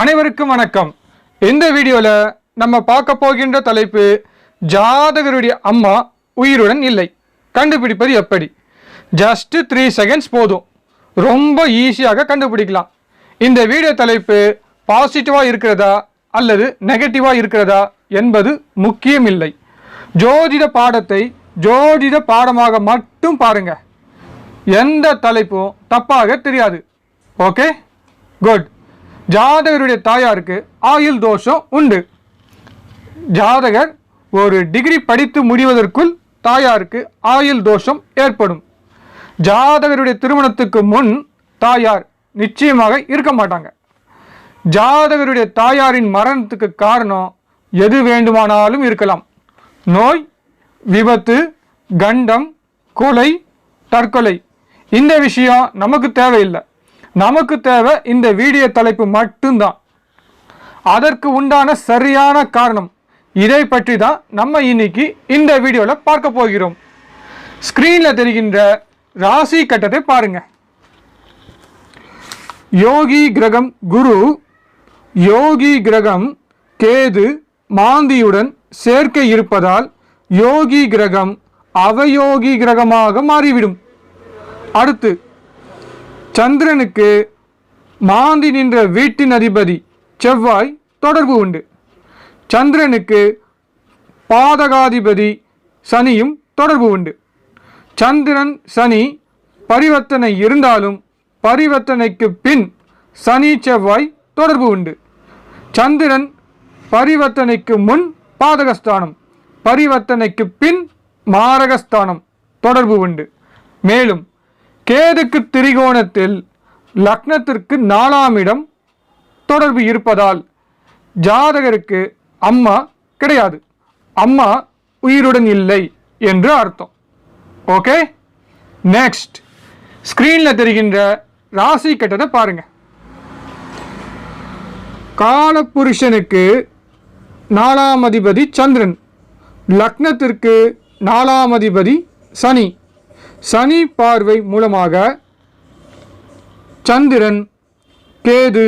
அனைவருக்கும் வணக்கம். இந்த வீடியோவில் நம்ம பார்க்க போகின்ற தலைப்பு ஜாதகருடைய அம்மா உயிருடன் இல்லை. கண்டுபிடிப்பது எப்படி? ஜஸ்ட் த்ரீ செகண்ட்ஸ் போதும். ரொம்ப ஈஸியாக கண்டுபிடிக்கலாம். இந்த வீடியோ தலைப்பு பாசிட்டிவாக இருக்கிறதா அல்லது நெகட்டிவாக இருக்கிறதா என்பது முக்கியமில்லை ஜோதிட பாடத்தை ஜோதிட பாடமாக மட்டும் பாருங்கள் எந்த தலைப்பும் தப்பாக தெரியாது. ஓகே குட் ஜாதகருடைய தாயாருக்கு ஆயுள் தோஷம் உண்டு. ஜாதகர் ஒரு டிகிரி படித்து முடிவதற்குள் தாயாருக்கு ஆயுள் தோஷம் ஏற்படும். ஜாதகருடைய திருமணத்துக்கு முன் தாயார் நிச்சயமாக இருக்க மாட்டாங்க. ஜாதகருடைய தாயாரின் மரணத்துக்கு காரணம் எது வேண்டுமானாலும் இருக்கலாம். நோய் விபத்து கண்டம் கொலை தற்கொலை. இந்த விஷயம் நமக்கு தேவையில்லை. நமக்கு தேவை இந்த வீடியோ தலைப்பு மட்டும்தான். அதற்கு உண்டான சரியான காரணம். இதை பற்றி தான் நம்ம இன்னைக்கு இந்த வீடியோவில் பார்க்க போகிறோம். ஸ்க்ரீனில் தெரிகின்ற ராசி கட்டத்தை பாருங்க. யோகி கிரகம் குரு யோகி கிரகம் கேது மாந்தியுடன் சேர்க்கை இருப்பதால் யோகி கிரகம் அவயோகி கிரகமாக மாறிவிடும். அடுத்து சந்திரனுக்கு மாந்தி நின்ற வீட்டின் அதிபதி செவ்வாய் தொடர்பு உண்டு. சந்திரனுக்கு பாதகாதிபதி சனியும் தொடர்பு உண்டு. சந்திரன் சனி பரிவர்த்தனை இருந்தாலும் பரிவர்த்தனைக்கு பின் சனி செவ்வாய் தொடர்பு உண்டு. சந்திரன் பரிவர்த்தனைக்கு முன் பாதகஸ்தானம் பரிவர்த்தனைக்கு பின் மாரகஸ்தானம் தொடர்பு உண்டு. மேலும் கேதுக்கு திரிகோணத்தில் லக்னத்திற்கு நாலாம் இடம் தொடர்பு இருப்பதால் ஜாதகருக்கு அம்மா கிடையாது. அம்மா உயிருடன் இல்லை என்று அர்த்தம். ஓகே? நெக்ஸ்ட் ஸ்க்ரீனில் தெரிகின்ற ராசி கட்டத்தை பாருங்க. காலபுருஷனுக்கு நாலாம் அதிபதி சந்திரன். லக்னத்திற்கு நாலாம் அதிபதி சனி. சனி பார்வை மூலமாக சந்திரன் கேது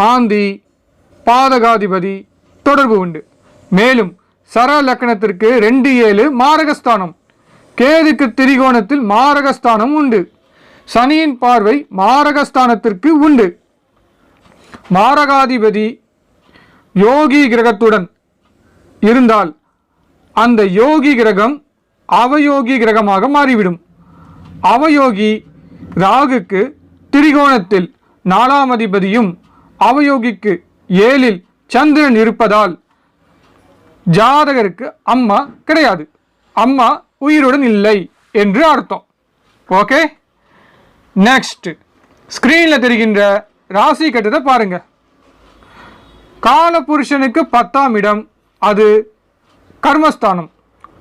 மாந்தி பாதகாதிபதி தொடர்பு உண்டு. மேலும் சர லக்னத்திற்கு ரெண்டு ஏழு மாரகஸ்தானம். கேதுக்கு திரிகோணத்தில் மாரகஸ்தானம் உண்டு. சனியின் பார்வை மாரகஸ்தானத்திற்கு உண்டு. மாரகாதிபதி யோகி கிரகத்துடன் இருந்தால் அந்த யோகி கிரகம் அவயோகி கிரகமாக மாறிவிடும். அவயோகி ராகுக்கு திரிகோணத்தில் நாலாம் அதிபதியும் அவயோகிக்கு ஏழில் சந்திரன் இருப்பதால் ஜாதகருக்கு அம்மா கிடையாது. அம்மா உயிருடன் இல்லை என்று அர்த்தம். ஓகே? நெக்ஸ்ட் ஸ்க்ரீனில் தெரிகின்ற ராசி கட்டத்தை பாருங்க. காலபுருஷனுக்கு பத்தாம் இடம். அது கர்மஸ்தானம்.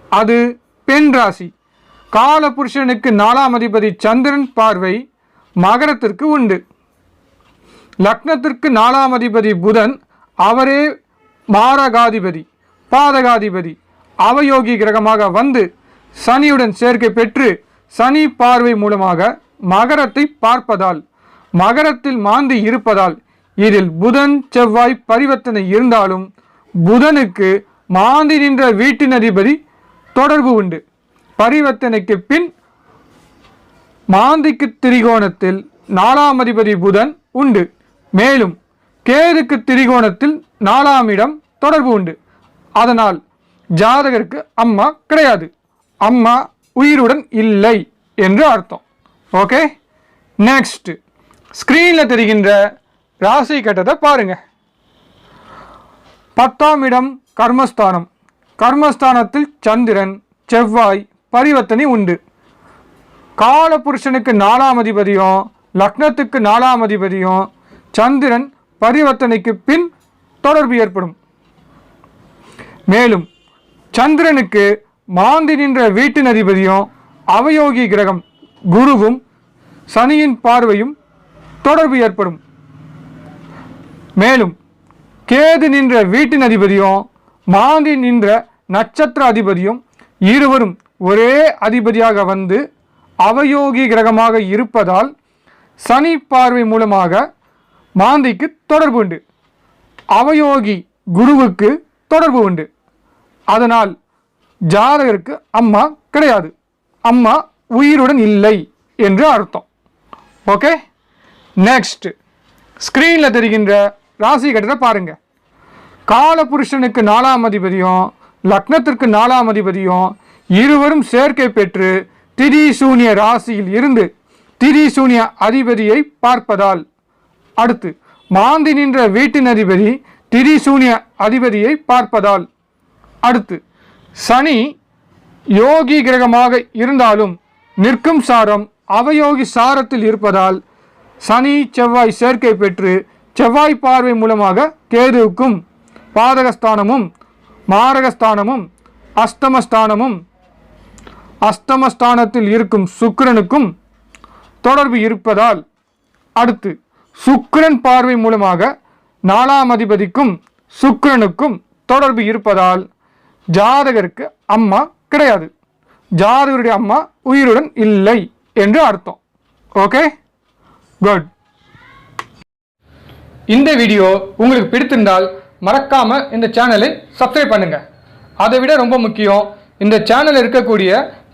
அது பெண் ராசி. காலபுருஷனுக்கு நாலாம் அதிபதி சந்திரன் பார்வை மகரத்திற்கு உண்டு. லக்னத்திற்கு நாலாம் அதிபதி புதன் அவரே மாரகாதிபதி பாதகாதிபதி அவயோகி கிரகமாக வந்து சனியுடன் சேர்க்கை பெற்று சனி பார்வை மூலமாக மகரத்தை பார்ப்பதால் மகரத்தில் மாந்தி இருப்பதால் இதில் புதன் செவ்வாய் பரிவர்த்தனை இருந்தாலும் புதனுக்கு மாந்தி நின்ற வீட்டின் அதிபதி தொடர்பு உண்டு. பரிவர்த்தனைக்கு பின் மாந்திக்கு திரிகோணத்தில் நாலாம் அதிபதி புதன் உண்டு. மேலும் கேதுக்கு திரிகோணத்தில் நாலாம் இடம் தொடர்பு உண்டு. அதனால் ஜாதகருக்கு அம்மா கிடையாது. அம்மா உயிருடன் இல்லை என்று அர்த்தம். ஓகே? நெக்ஸ்ட். ஸ்க்ரீனில் தெரிகின்ற ராசி கட்டத்தை பாருங்க. பத்தாம் இடம் கர்மஸ்தானம். கர்மஸ்தானத்தில் சந்திரன் செவ்வாய் பரிவர்த்தனை உண்டு. காலபுருஷனுக்கு நாலாம் அதிபதியும் லக்னத்துக்கு நாலாம் அதிபதியும் சந்திரன் பரிவர்த்தனைக்கு பின் தொடர்பு ஏற்படும். மேலும் சந்திரனுக்கு மாந்தி நின்ற வீட்டின் அதிபதியும் அவயோகி கிரகம் குருவும் சனியின் பார்வையும் தொடர்பு ஏற்படும். மேலும் கேது நின்ற வீட்டின் அதிபதியும் மாந்தி நின்ற நட்சத்திர அதிபதியும் இருவரும் ஒரே அதிபதியாக வந்து அவயோகி கிரகமாக இருப்பதால் சனி பார்வை மூலமாக மாந்திக்கு தொடர்பு உண்டு. அவயோகி குருவுக்கு தொடர்பு உண்டு. அதனால் ஜாதகருக்கு அம்மா கிடையாது. அம்மா உயிருடன் இல்லை என்று அர்த்தம். ஓகே? நெக்ஸ்ட் ஸ்க்ரீனில் தெரிகின்ற ராசி கட்டத்தை பாருங்கள் காலபுருஷனுக்கு நாலாம் அதிபதியும் லக்னத்திற்கு நாலாம் அதிபதியும் இருவரும் சேர்க்கை பெற்று திரிசூனிய ராசியில் இருந்து திரிசூனிய அதிபதியை பார்ப்பதால் அடுத்து மாந்தி நின்ற வீட்டின் அதிபதி திரிசூனிய அதிபதியை பார்ப்பதால் அடுத்து சனி யோகி கிரகமாக இருந்தாலும் நிற்கும் சாரம் அவயோகி சாரத்தில் இருப்பதால் சனி செவ்வாய் சேர்க்கை பெற்று செவ்வாய் பார்வை மூலமாக கேதுவுக்கும் பாதகஸ்தானமும் மாரகஸ்தானமும் அஸ்தமஸ்தானமும் அஸ்தமஸ்தானத்தில் இருக்கும் சுக்கிரனுக்கும் தொடர்பு இருப்பதால் அடுத்து சுக்கிரன் பார்வை மூலமாக நாலாம் அதிபதிக்கும் சுக்கிரனுக்கும் தொடர்பு இருப்பதால் ஜாதகருக்கு அம்மா கிடையாது. ஜாதகருடைய அம்மா உயிருடன் இல்லை என்று அர்த்தம். ஓகே? குட் இந்த வீடியோ உங்களுக்கு பிடித்திருந்தால் மறக்காம இந்த சேனலை சப்ஸ்கிரைப் பண்ணுங்க. அதை விட ரொம்ப முக்கியம் இந்த சேனலில் இருக்கக்கூடிய